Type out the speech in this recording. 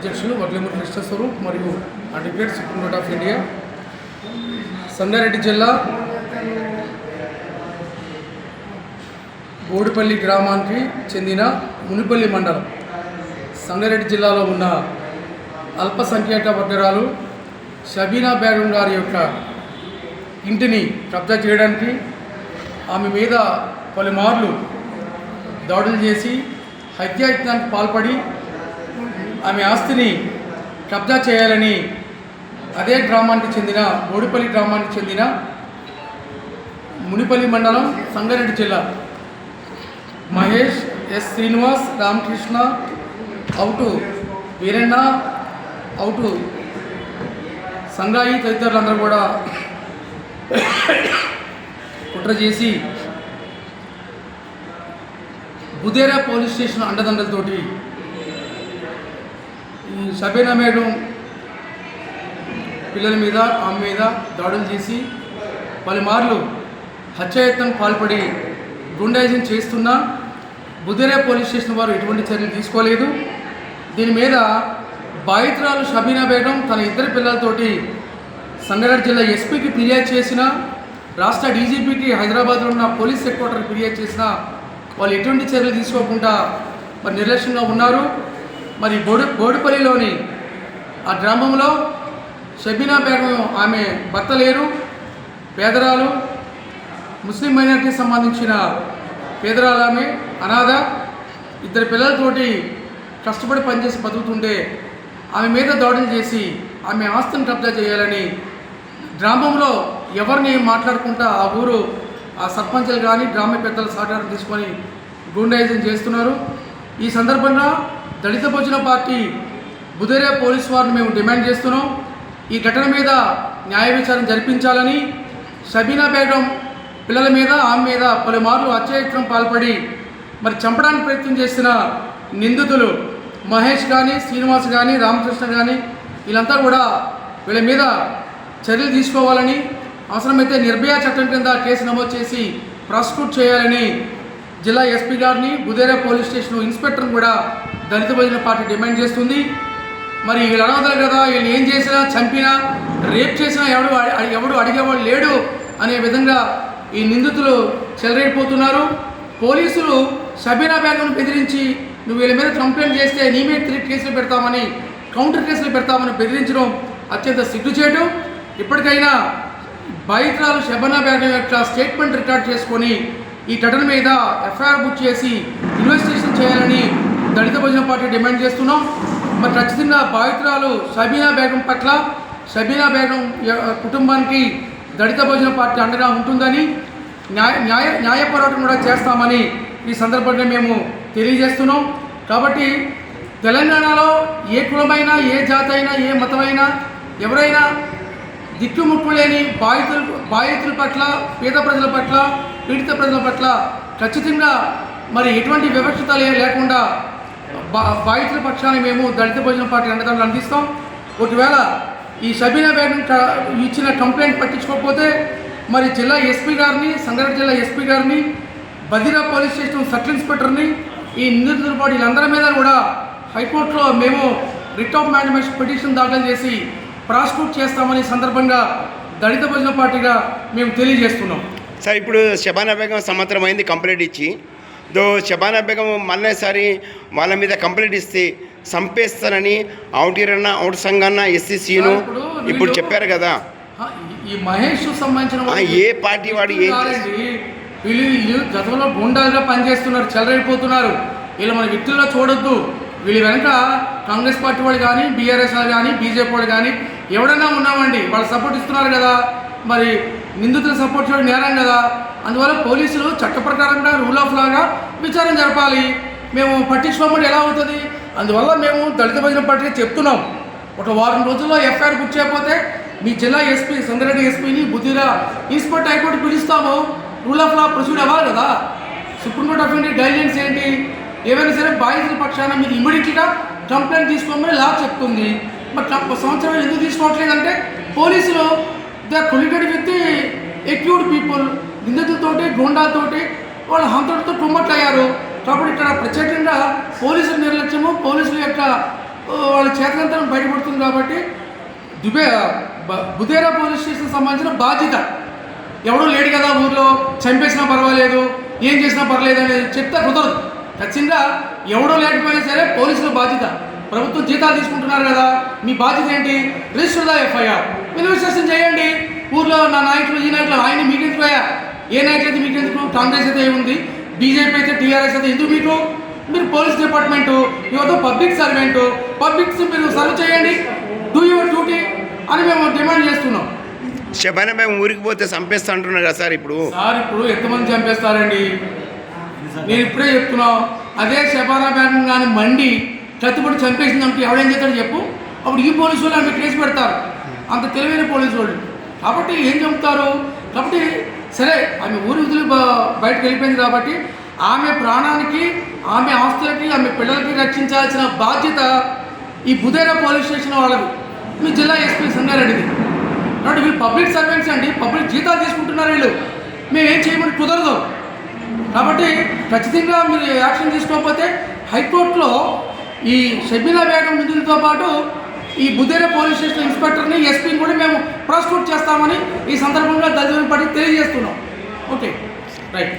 అధ్యక్షులు వడ్లమూరి కృష్ణస్వరూప్ మరియు advocate supreme court of India Sangareddy జిల్లా బోడిపల్లి గ్రామానికి చెందిన మునిపల్లి మండలం సంగారెడ్డి జిల్లాలో ఉన్న అల్పసంఖ్యాక వర్గరాలు షబీనా బేగం గారి యొక్క ఇంటిని కబ్జా చేయడానికి ఆమె మీద పలుమార్లు దాడులు చేసి హత్యాయత్నానికి పాల్పడి ఆమె ఆస్తిని కబ్జా చేయాలని అదే గ్రామానికి చెందిన బోడిపల్లి గ్రామానికి చెందిన మునిపల్లి మండలం సంగారెడ్డి జిల్లా. Mahesh S Srinivas Ramakrishna out Veeranna out Sangai తదితరులందరూ కూడా కుట్ర చేసి బుదేరా పోలీస్ స్టేషన్ అండదండలతోటి షబీనా మేడం పిల్లల మీద ఆమె మీద దాడులు చేసి పలుమార్లు హత్యాయత్నం పాల్పడి గుండాయిజం చేస్తున్నా బుదేరా పోలీస్ స్టేషన్ వారు ఎటువంటి చర్యలు తీసుకోలేదు. దీని మీద బాధితురాలు షబీనా బేగం తన ఇద్దరు పిల్లలతోటి సంగారెడ్డి జిల్లా ఎస్పీకి ఫిర్యాదు చేసిన రాష్ట్ర డీజీపీకి హైదరాబాద్లో ఉన్న పోలీస్ హెడ్ క్వార్టర్కి ఫిర్యాదు చేసిన వాళ్ళు ఎటువంటి చర్యలు తీసుకోకుండా మరి నిర్లక్ష్యంగా ఉన్నారు. మరి బోడు బోడిపల్లిలోని ఆ గ్రామంలో షబీనా బేగం ఆమె భర్త లేరు పేదరాలు ముస్లిం మైనార్టీకి సంబంధించిన పేదరాలు ఆమె అనాథ ఇద్దరు పిల్లలతోటి కష్టపడి పనిచేసి బతుకుతుంటే ఆమె మీద దాడులు చేసి ఆమె ఆస్తిని కబ్జా చేయాలని గ్రామంలో ఎవరిని మాట్లాడుకుంటా ఆ ఊరు ఆ సర్పంచులు కానీ గ్రామ పెద్దల సహకారం తీసుకొని గుండైజం చేస్తున్నారు. ఈ సందర్భంగా దళిత భోజన పార్టీ బుధేరే పోలీస్ వారిని మేము డిమాండ్ చేస్తున్నాం. ఈ ఘటన మీద న్యాయ విచారణ జరిపించాలని షబీనా బేగం పిల్లల మీద ఆమె మీద పలుమార్లు హత్యాయత్నం పాల్పడి మరి చంపడానికి ప్రయత్నం చేసిన నిందితులు మహేష్ కానీ శ్రీనివాస్ కానీ రామకృష్ణ కానీ వీళ్ళంతా కూడా వీళ్ళ మీద చర్యలు తీసుకోవాలని అవసరమైతే నిర్భయ చట్టం కింద కేసు నమోదు చేసి ప్రాసిక్యూట్ చేయాలని జిల్లా ఎస్పీ గారిని బుదేరా పోలీస్ స్టేషన్ ఇన్స్పెక్టర్ని కూడా దళిత భజన పార్టీ డిమాండ్ చేస్తుంది. మరి వీళ్ళు అనాథలు కదా వీళ్ళు ఏం చేసినా చంపినా రేప్ చేసినా ఎవడు ఎవడు అడిగేవాడు లేడు అనే విధంగా ఈ నిందితులు చెలరేడిపోతున్నారు పోలీసులు షబీనా బ్యాగ్ను బెదిరించి నువ్వు వీళ్ళ మీద కంప్లైంట్ చేస్తే నీ మీద త్రీ కేసులు పెడతామని కౌంటర్ కేసులు పెడతామని బెదిరించడం అత్యంత సిగ్గుచేటు. ఇప్పటికైనా బాధితురాలు షబనా బేగం యొక్క స్టేట్మెంట్ రికార్డ్ చేసుకొని ఈ ఘటన మీద ఎఫ్ఐఆర్ బుక్ చేసి ఇన్వెస్టిగేషన్ చేయాలని దళిత భోజన పార్టీ డిమాండ్ చేస్తున్నాం. మరి ఖచ్చితంగా బాధితురాలు సబీనా బేగం పట్ల సబీనా బేగం కుటుంబానికి దళిత భోజన పార్టీ అండగా ఉంటుందని న్యాయ న్యాయ న్యాయ పోరాటం కూడా చేస్తామని ఈ సందర్భంగా మేము తెలియజేస్తున్నాం. కాబట్టి తెలంగాణలో ఏ కులమైనా ఏ జాతి అయినా ఏ మతమైనా ఎవరైనా దిక్కుముక్కు లేని బాధితుల బాధితుల పట్ల పేద ప్రజల పట్ల పీడిత ప్రజల పట్ల ఖచ్చితంగా మరి ఎటువంటి వివక్షత లేకుండా బాధితుల పక్షాన్ని మేము దళిత భోజన పార్టీ అండదండలు అందిస్తాం. ఒకవేళ ఈ షబీనా బేగం క- ఇచ్చిన కంప్లైంట్ పట్టించుకోకపోతే మరి జిల్లా ఎస్పీ గారిని సంగారెడ్డి జిల్లా ఎస్పీ గారిని బదిరా పోలీస్ స్టేషన్ సబ్ ఇన్స్పెక్టర్ని ఈ నిందితుల పాటు వీళ్ళందరి మీద కూడా హైకోర్టులో మేము రిట్ ఆఫ్ మ్యాడమేషన్ పిటిషన్ దాఖలు చేసి ప్రాసిక్యూట్ చేస్తామని సందర్భంగా దళిత భోజన పార్టీగా మేము తెలియజేస్తున్నాం. సార్ ఇప్పుడు షబానా బేగం సంవత్సరం అయింది కంప్లైంట్ ఇచ్చి. దో షబానా బేగం మళ్ళీసారి వాళ్ళ మీద కంప్లైంట్ ఇస్తే చంపేస్తానని అవుటీరన్న అవుట్ సంఘాన్న ఎస్సీసీను ఇప్పుడు చెప్పారు కదా. ఈ- మహేష్ సంబంధించిన ఏ పార్టీ వాడు ఏం. వీళ్ళు వీళ్ళు గతంలో గుండాలుగా పనిచేస్తున్నారు చెలరైపోతున్నారు వీళ్ళు మన వ్యక్తుల్లో చూడొద్దు. వీళ్ళు వెనక కాంగ్రెస్ పార్టీ వాళ్ళు కానీ బీఆర్ఎస్ వాళ్ళు కానీ బీజేపీ వాళ్ళు కానీ ఎవడైనా ఉన్నామండి. వాళ్ళు సపోర్ట్ ఇస్తున్నారు కదా. మరి నిందితులు సపోర్ట్ చేయడం నేరం కదా. అందువల్ల పోలీసులు చట్ట ప్రకారంగా రూల్ ఆఫ్ లాగా విచారణ జరపాలి. మేము పట్టించుకోమని ఎలా అవుతుంది? అందువల్ల మేము దళిత భజన పార్టీకి చెప్తున్నాం. ఒక వారం రోజుల్లో ఎఫ్ఐఆర్ బుక్ చేయకపోతే మీ జిల్లా ఎస్పీ సంగారెడ్డి ఎస్పీని బుద్ధిరా ఇన్స్పెక్టర్ హైకోర్టు పిలుస్తాము. రూల్ ఆఫ్ లా ప్రొసీడ్ అవ్వాలి కదా. సుప్రీంకోర్టు ఆఫ్ ఇండియా గైడ్లైన్స్ ఏంటి? ఏవైనా సరే బాధితుల పక్షాన మీరు ఇమీడియట్గా కంప్లైంట్ తీసుకోమని లా చెప్తుంది. మరి సంవత్సరం ఎందుకు తీసుకోవట్లేదంటే పోలీసులు the colluded with accused people నిందితులతోటి గూండాలతోటి వాళ్ళు హంతటితో కుమ్మట్లు అయ్యారు కాబట్టి ఇక్కడ ప్రత్యేకంగా పోలీసుల నిర్లక్ష్యము పోలీసుల యొక్క వాళ్ళ చేతనంతరం బయటపడుతుంది కాబట్టి దుబే బుదేరా పోలీస్ స్టేషన్ సంబంధించిన బాధ్యత. ఎవడో లేడు కదా ఊర్లో చంపేసినా పర్వాలేదు ఏం చేసినా పర్లేదు అనేది చెప్తే కుదరదు. ఖచ్చితంగా ఎవడో లేకపోయినా సరే పోలీసుల బాధ్యత. ప్రభుత్వం జీతాలు తీసుకుంటున్నారు కదా మీ బాధ్యత ఏంటి? రిజిస్టర్ దా ఎఫ్ఐఆర్. ఇన్వెస్టిగేషన్ చేయండి. ఊర్లో నా నాయకులు ఈ నాయకులు ఆయన మీకు ఎందుకు అయ్యా ఏ నాయకులు అయితే మీకు ఎందుకు కాంగ్రెస్ అయితే ఏముంది? బీజేపీ అయితే టీఆర్ఎస్ అయితే ఎందుకు మీకు మీరు పోలీస్ డిపార్ట్మెంటు యువత పబ్లిక్ సర్వెంట్ పబ్లిక్స్ మీరు సర్వ్ చేయండి. డూ యువర్ డ్యూటీ అని మేము డిమాండ్ చేస్తున్నాం. శబానా బేగం ఊరికి పోతే చంపేస్తా అంటున్నారు కదా సార్ ఇప్పుడు. సార్ ఇప్పుడు ఎంతమంది చంపేస్తారండి? నేను ఇప్పుడే చెప్తున్నా అదే శబానా బ్యాంక్ కానీ మండి కత్తిపడి చంపేసిందంటే ఎవడేం చేస్తాడు చెప్పు. అప్పుడు ఈ పోలీసు వాళ్ళు ఆమె కేసు పెడతారు. అంత తెలివైన పోలీసు వాళ్ళు. కాబట్టి ఏం చెప్తారు? కాబట్టి సరే ఆమె ఊరి వదిలి బయటకు వెళ్ళిపోయింది కాబట్టి ఆమె ప్రాణానికి ఆమె ఆస్తులకి ఆమె పిల్లలకి రక్షించాల్సిన బాధ్యత ఈ బుధేరా పోలీస్ స్టేషన్ వాళ్ళది. మీ జిల్లా ఎస్పీ సంగారెడ్డిది కాబట్టి వీళ్ళు పబ్లిక్ సర్వెంట్స్ అండి పబ్లిక్ జీతాలు తీసుకుంటున్నారు వీళ్ళు. మేము ఏం చేయమని కుదరదు. కాబట్టి ఖచ్చితంగా మీరు యాక్షన్ తీసుకోకపోతే హైకోర్టులో ఈ షబీనా బేగం నిధులతో పాటు ఈ బుద్ధేర పోలీస్ స్టేషన్ ఇన్స్పెక్టర్ని ఎస్పీని కూడా మేము ప్రాసిక్యూట్ చేస్తామని ఈ సందర్భంగా దళిత పార్టీ తెలియజేస్తున్నాం. Okay right.